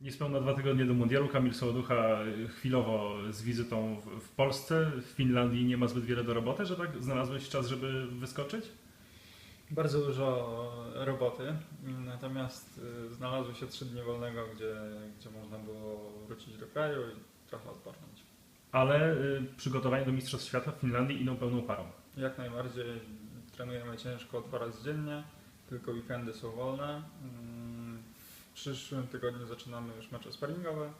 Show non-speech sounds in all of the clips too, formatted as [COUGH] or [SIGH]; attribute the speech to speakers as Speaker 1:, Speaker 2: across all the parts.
Speaker 1: Niespełna dwa tygodnie do mundialu. Kamil Sołoducha chwilowo z wizytą w, Polsce. W Finlandii nie ma zbyt wiele do roboty, że tak znalazłeś czas, żeby wyskoczyć?
Speaker 2: Bardzo dużo roboty, natomiast y, znalazły się trzy dni wolnego, gdzie, gdzie można było wrócić do kraju i trochę odpocząć.
Speaker 1: Ale y, przygotowania do Mistrzostw Świata w Finlandii idą pełną parą.
Speaker 2: Jak najbardziej trenujemy ciężko dwa razy dziennie, tylko weekendy są wolne. W przyszłym tygodniu zaczynamy już mecze sparingowe,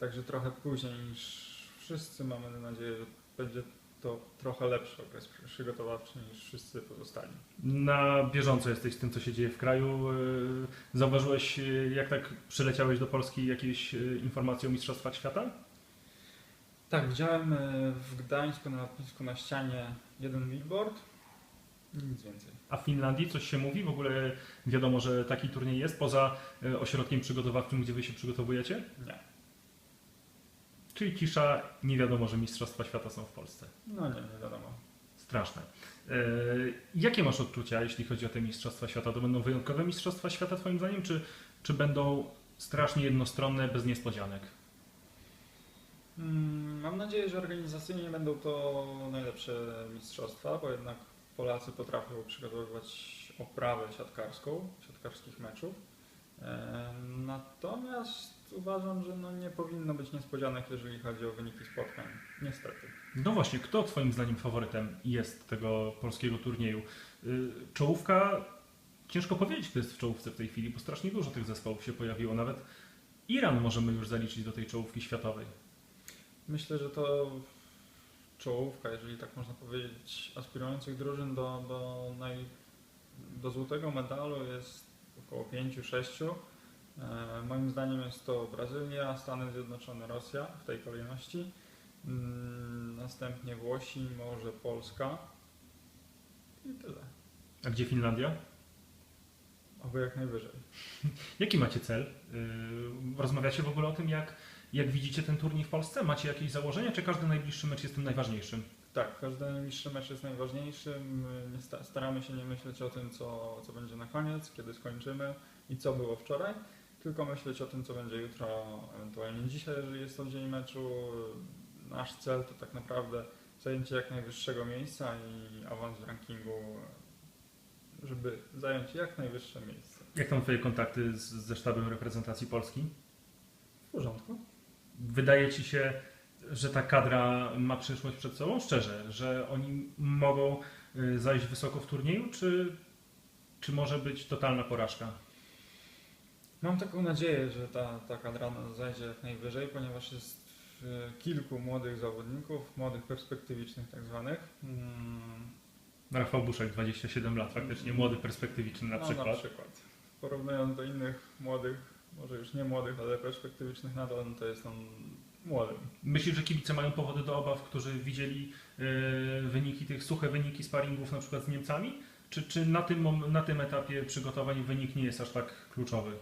Speaker 2: także trochę później niż wszyscy. Mamy nadzieję, że będzie to trochę lepszy okres przygotowawczy niż wszyscy pozostali.
Speaker 1: Na bieżąco jesteś z tym, co się dzieje w kraju. Y, Zauważyłeś, y, jak tak przyleciałeś do Polski, jakieś y, informacje o Mistrzostwach Świata?
Speaker 2: Tak, widziałem e, w Gdańsku na lotnisku na ścianie jeden billboard nic więcej.
Speaker 1: A w Finlandii coś się mówi? W ogóle wiadomo, że taki turniej jest poza y, ośrodkiem przygotowawczym, gdzie wy się przygotowujecie?
Speaker 2: Nie.
Speaker 1: Czyli cisza, nie wiadomo, że Mistrzostwa Świata są w Polsce.
Speaker 2: No nie, nie wiadomo.
Speaker 1: Straszne. Y, Jakie masz odczucia, jeśli chodzi o te Mistrzostwa Świata? To będą wyjątkowe Mistrzostwa Świata, Twoim zdaniem, czy, czy będą strasznie jednostronne, bez niespodzianek?
Speaker 2: Mm, Mam nadzieję, że organizacyjnie będą to najlepsze mistrzostwa, bo jednak Polacy potrafią przygotowywać oprawę siatkarską, siatkarskich meczów. E, Natomiast uważam, że no nie powinno być niespodzianek, jeżeli chodzi o wyniki spotkań. Niestety.
Speaker 1: No właśnie, kto Twoim zdaniem faworytem jest tego polskiego turnieju? Y, Czołówka, ciężko powiedzieć, kto jest w czołówce w tej chwili, bo strasznie dużo tych zespołów się pojawiło. Nawet Iran możemy już zaliczyć do tej czołówki światowej.
Speaker 2: Myślę, że to czołówka, jeżeli tak można powiedzieć, aspirujących drużyn do, do, naj, do złotego medalu jest około 5-6. E, moim zdaniem jest to Brazylia, Stany Zjednoczone, Rosja w tej kolejności. Mm, Następnie Włosi, może Polska. I tyle.
Speaker 1: A gdzie Finlandia?
Speaker 2: Oby jak najwyżej. [LAUGHS]
Speaker 1: Jaki macie cel? Y, Rozmawiacie w ogóle o tym, jak, jak widzicie ten turniej w Polsce? Macie jakieś założenia, czy każdy najbliższy mecz jest tym najważniejszym?
Speaker 2: Tak, każdy najbliższy mecz jest najważniejszy. My sta- staramy się nie myśleć o tym, co, co będzie na koniec, kiedy skończymy i co było wczoraj, tylko myśleć o tym, co będzie jutro, ewentualnie dzisiaj, jeżeli jest to dzień meczu. Nasz cel to tak naprawdę zajęcie jak najwyższego miejsca i awans w rankingu, żeby zająć jak najwyższe miejsce.
Speaker 1: Jak tam Twoje kontakty z, ze sztabem reprezentacji Polski?
Speaker 2: W porządku?
Speaker 1: Wydaje Ci się, że ta kadra ma przyszłość przed sobą? Szczerze, że oni mogą y, zajść wysoko w turnieju, czy, czy może być totalna porażka?
Speaker 2: Mam taką nadzieję, że ta, ta kadra zajdzie jak najwyżej, ponieważ jest e, kilku młodych zawodników, młodych perspektywicznych tak zwanych. Mm,
Speaker 1: Rafał Buszek, 27 lat, faktycznie młody, perspektywiczny na
Speaker 2: no,
Speaker 1: przykład.
Speaker 2: Na przykład. Porównując do innych młodych, może już nie młodych, ale perspektywicznych nadal, no to jest on młodym.
Speaker 1: Myślisz, że kibice mają powody do obaw, którzy widzieli y, wyniki, tych suche wyniki sparingów na przykład z Niemcami? Czy, czy na, tym, na tym etapie przygotowań wynik nie jest aż tak kluczowy?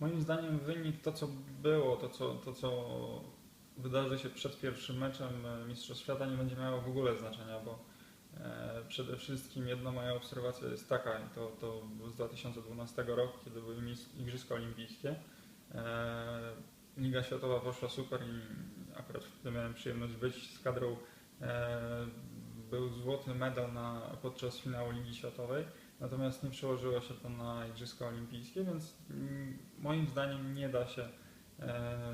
Speaker 2: Moim zdaniem wynik, to co było, to co, to co wydarzy się przed pierwszym meczem e, Mistrzostw Świata nie będzie miało w ogóle znaczenia, bo e, przede wszystkim jedna moja obserwacja jest taka, to, to z 2012 roku, kiedy były Igrzyska Olimpijskie. E, Liga Światowa poszła super i akurat wtedy miałem przyjemność być z kadrą. E, był złoty medal na, podczas finału Ligi Światowej. Natomiast nie przełożyło się to na Igrzyska Olimpijskie, więc mm, moim zdaniem nie da się e,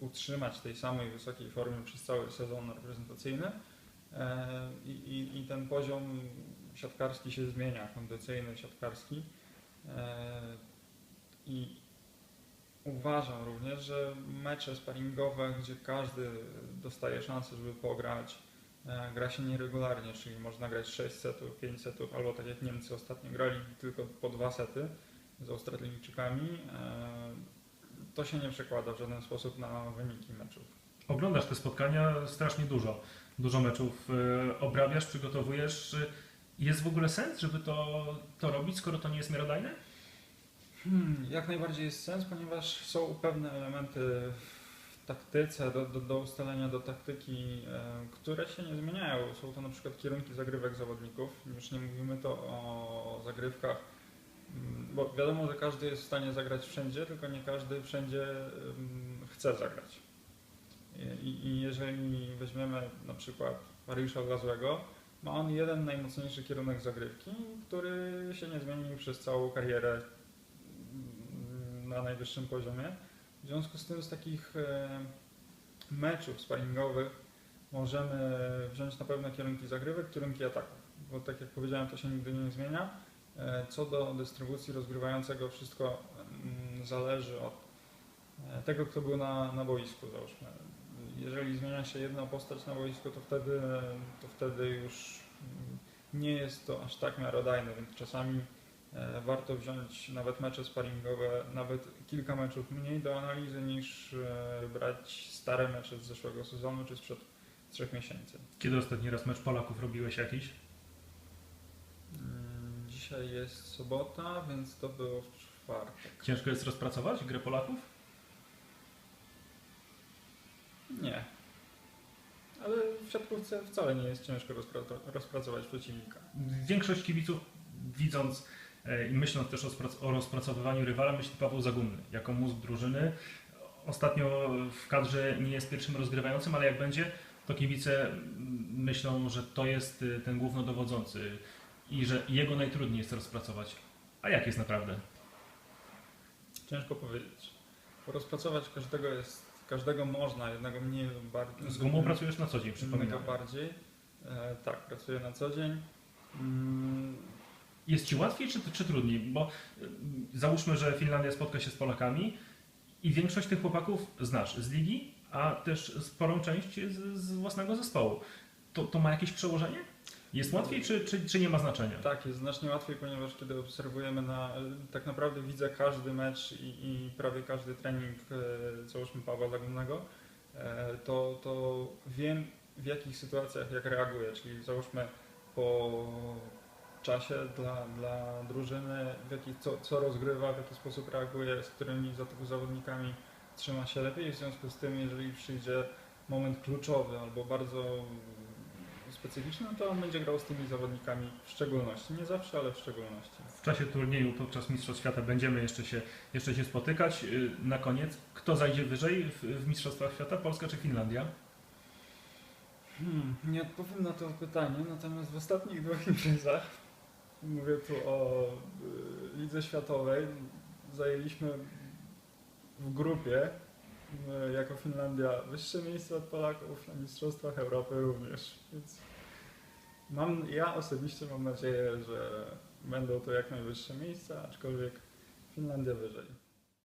Speaker 2: utrzymać tej samej wysokiej formy przez cały sezon reprezentacyjny. E, i, i, I ten poziom siatkarski się zmienia, kondycyjny, siatkarski. E, I uważam również, że mecze sparingowe, gdzie każdy dostaje szansę, żeby pograć, E, gra się nieregularnie, czyli można grać 6 setów, 5 setów, albo tak jak Niemcy ostatnio grali tylko po dwa sety z Australijczykami. To się nie przekłada w żaden sposób na wyniki meczów.
Speaker 1: Oglądasz te spotkania strasznie dużo. Dużo meczów y, obrabiasz, przygotowujesz. Jest w ogóle sens, żeby to, to robić, skoro to nie jest miarodajne?
Speaker 2: Hmm, jak najbardziej jest sens, ponieważ są pewne elementy w taktyce, do, do, do ustalenia do taktyki, e, które się nie zmieniają. Są to na przykład kierunki zagrywek zawodników. Już nie mówimy to o zagrywkach Mm, Bo wiadomo, że każdy jest w stanie zagrać wszędzie, tylko nie każdy wszędzie chce zagrać. I, I jeżeli weźmiemy na przykład Mariusza Wlazłego, ma on jeden najmocniejszy kierunek zagrywki, który się nie zmienił przez całą karierę na najwyższym poziomie. W związku z tym z takich e, meczów sparingowych możemy wziąć na pewno kierunki zagrywek, kierunki ataków, bo tak jak powiedziałem, to się nigdy nie zmienia. E, Co do dystrybucji rozgrywającego, wszystko mm, zależy od e, tego, kto był na, na boisku, załóżmy. Jeżeli zmienia się jedna postać na boisku, to wtedy, to wtedy już nie jest to aż tak miarodajne, więc czasami e, warto wziąć nawet mecze sparingowe, nawet kilka meczów mniej do analizy niż e, brać stare mecze z zeszłego sezonu czy sprzed trzech miesięcy.
Speaker 1: Kiedy ostatni raz mecz Polaków robiłeś jakiś?
Speaker 2: Mm, Dzisiaj jest sobota, więc to było w czwartek.
Speaker 1: Ciężko jest rozpracować grę Polaków?
Speaker 2: Nie. Ale w siatkówce wcale nie jest ciężko rozpra- rozpracować przeciwnika.
Speaker 1: Większość kibiców widząc e, i myśląc też o, sprac- o rozpracowywaniu rywala, myśli Paweł Zagumny jako mózg drużyny. Ostatnio w kadrze nie jest pierwszym rozgrywającym, ale jak będzie, to kibice mm, myślą, że to jest y, ten głównodowodzący i że jego najtrudniej jest rozpracować. A jak jest naprawdę?
Speaker 2: Ciężko powiedzieć. Bo rozpracować każdego jest, każdego można, jednego mniej lub bardziej.
Speaker 1: Z gumą pracujesz na co dzień,
Speaker 2: Innego
Speaker 1: przypominam.
Speaker 2: bardziej. E, tak, pracuję na co dzień. Mm,
Speaker 1: Jest ci łatwiej czy, czy trudniej? Bo y, załóżmy, że Finlandia spotka się z Polakami i większość tych chłopaków znasz z ligi, a też sporą część z, z własnego zespołu. To, to ma jakieś przełożenie? Jest łatwiej czy, czy, czy nie ma znaczenia?
Speaker 2: Tak, jest znacznie łatwiej, ponieważ kiedy obserwujemy na, tak naprawdę widzę każdy mecz i, i prawie każdy trening, e, załóżmy Pawła Zagumnego, e, to, to wiem w jakich sytuacjach jak reaguje, czyli załóżmy po czasie dla, dla drużyny, w jaki, co, co rozgrywa, w jaki sposób reaguje, z którymi za- zawodnikami trzyma się lepiej. W związku z tym, jeżeli przyjdzie moment kluczowy albo bardzo specyficzny, no to on będzie grał z tymi zawodnikami w szczególności. Nie zawsze, ale w szczególności.
Speaker 1: W czasie turnieju podczas Mistrzostw Świata będziemy jeszcze się, jeszcze się spotykać. Y, Na koniec, kto zajdzie wyżej w, w Mistrzostwach Świata? Polska czy Finlandia?
Speaker 2: Hmm, nie odpowiem na to pytanie, natomiast w ostatnich dwóch [LAUGHS] imprezach, mówię tu o y, Lidze Światowej, zajęliśmy w grupie jako Finlandia wyższe miejsce od Polaków, na Mistrzostwach Europy również. Więc mam, ja osobiście mam nadzieję, że będą to jak najwyższe miejsca, aczkolwiek Finlandia wyżej.